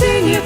сині